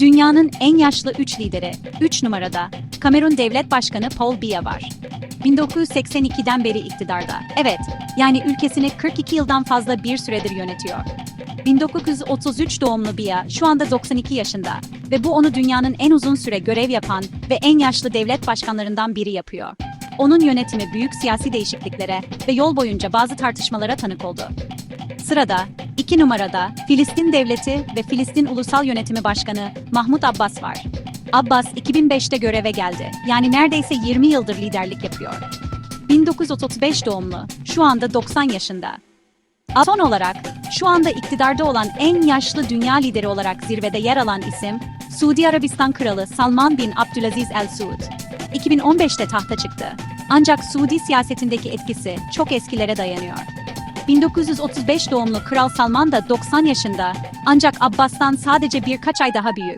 Dünyanın en yaşlı 3 lideri, 3 numarada, Kamerun Devlet Başkanı Paul Biya var. 1982'den beri iktidarda. Evet, yani ülkesini 42 yıldan fazla bir süredir yönetiyor. 1933 doğumlu Biya şu anda 92 yaşında ve bu onu dünyanın en uzun süre görev yapan ve en yaşlı devlet başkanlarından biri yapıyor. Onun yönetimi büyük siyasi değişikliklere ve yol boyunca bazı tartışmalara tanık oldu. Sırada 2 numarada Filistin Devleti ve Filistin Ulusal Yönetimi Başkanı Mahmut Abbas var. Abbas 2005'te göreve geldi. Yani neredeyse 20 yıldır liderlik yapıyor. 1935 doğumlu, şu anda 90 yaşında. Son olarak şu anda iktidarda olan en yaşlı dünya lideri olarak zirvede yer alan isim Suudi Arabistan Kralı Salman bin Abdülaziz El Suud. 2015'te tahta çıktı. Ancak Suudi siyasetindeki etkisi çok eskilere dayanıyor. 1935 doğumlu Kral Salman da 90 yaşında ancak Abbas'tan sadece birkaç ay daha büyük.